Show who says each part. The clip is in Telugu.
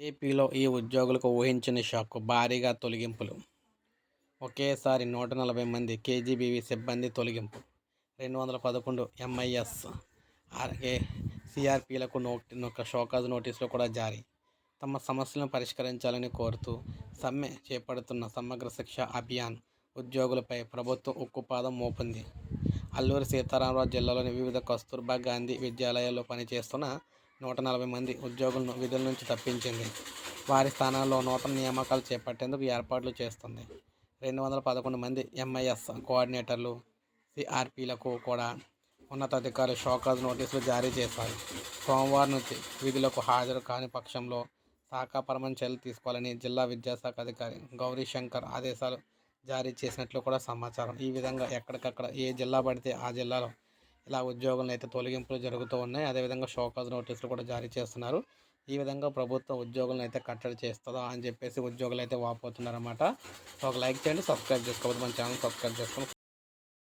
Speaker 1: ఏపీలో ఈ ఉద్యోగులకు ఊహించని షాక్ భారీగా తొలగింపులు. ఒకేసారి నూట నలభై మంది కేజీబీవీ సిబ్బంది తొలగింపు. రెండు వందల పదకొండు ఎంఐఎస్ అలాగే సిఆర్పీలకు నోటి షోకాజ్ నోటీసులు కూడా జారీ. తమ సమస్యలను పరిష్కరించాలని కోరుతూ సమ్మె చేపడుతున్న సమగ్ర శిక్ష అభియాన్ ఉద్యోగులపై ప్రభుత్వం ఉక్కుపాదం మోపింది. అల్లూరి సీతారామరాజు జిల్లాలోని వివిధ కస్తూర్బా గాంధీ విద్యాలయాల్లో పనిచేస్తున్న నూట నలభై మంది ఉద్యోగులను విధుల నుంచి తప్పించింది. వారి స్థానాల్లో నూతన నియామకాలు చేపట్టేందుకు ఏర్పాట్లు చేస్తుంది. రెండు వందల పదకొండు మంది ఎంఐఎస్ కోఆర్డినేటర్లు సిఆర్పీలకు కూడా ఉన్నతాధికారులు షోకాజ్ నోటీసులు జారీ చేశారు. సోమవారం నుంచి విధులకు హాజరు కాని పక్షంలో శాఖాపరమైన చర్యలు తీసుకోవాలని జిల్లా విద్యాశాఖ అధికారి గౌరీ శంకర్ ఆదేశాలు జారీ చేసినట్లు కూడా సమాచారం. ఈ విధంగా ఎక్కడికక్కడ ఏ జిల్లా పడితే ఆ జిల్లాలో ఇలా ఉద్యోగులను అయితే తొలగింపులు జరుగుతూ ఉన్నాయి. అదేవిధంగా షోకాజ్ నోటీసులు కూడా జారీ చేస్తున్నారు. ఈ విధంగా ప్రభుత్వం ఉద్యోగులను అయితే కట్టడి చేస్తుందా అని చెప్పేసి ఉద్యోగులు అయితే వాపోతున్నారన్నమాట. ఒక లైక్ చేయండి సబ్స్క్రైబ్ చేసుకోవద్దు. మన ఛానల్ సబ్స్క్రైబ్ చేసుకోండి.